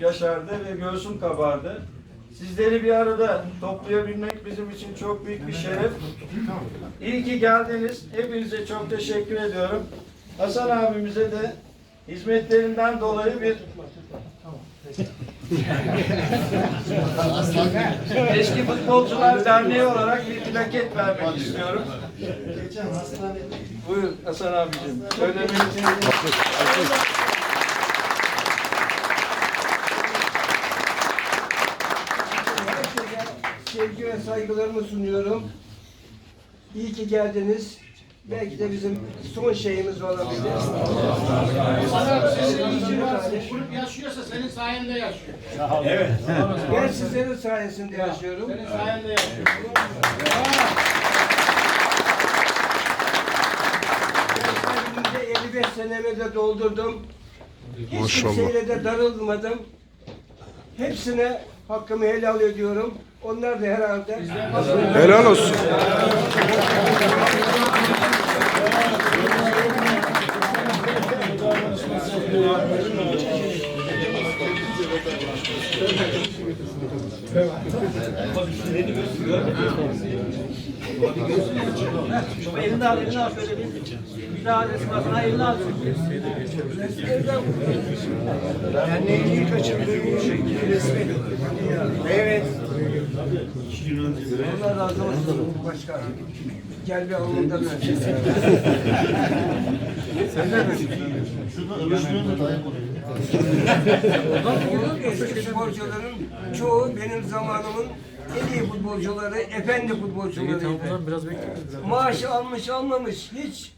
yaşardı ve göğsüm kabardı. Sizleri bir arada toplayabilmek bizim için çok büyük bir şeref. İyi ki geldiniz. Hepinize çok teşekkür ediyorum. Hasan abimize de hizmetlerinden dolayı bir Eski Futbolcular Derneği olarak bir plaket vermek istiyorum. Buyur Hasan abicim. Söylemek için sevgi ve saygılarımı sunuyorum. İyi ki geldiniz. Belki de bizim son şeyimiz olabilir. Grup yaşıyorsa senin sayende yaşıyor. Ben sizlerin sayesinde yaşıyorum. Senin sayende yaşıyor. Ben 55 senemi de doldurdum. Hiç kimseyle de darılmadım. Hepsine hakkımı helal ediyorum. Onlar da herhalde Helal olsun. Elini al, elini al şöyle bir. Bir daha resmasına elini al. derneğini kaçırdığım şey resmi. Evet. Allah razı olsun başkanım. Gel bir alnından öp. Eski futbolcuların çoğu benim zamanımın en iyi futbolcuları, efendi futbolcularıydı. Maaşı almış almamış hiç.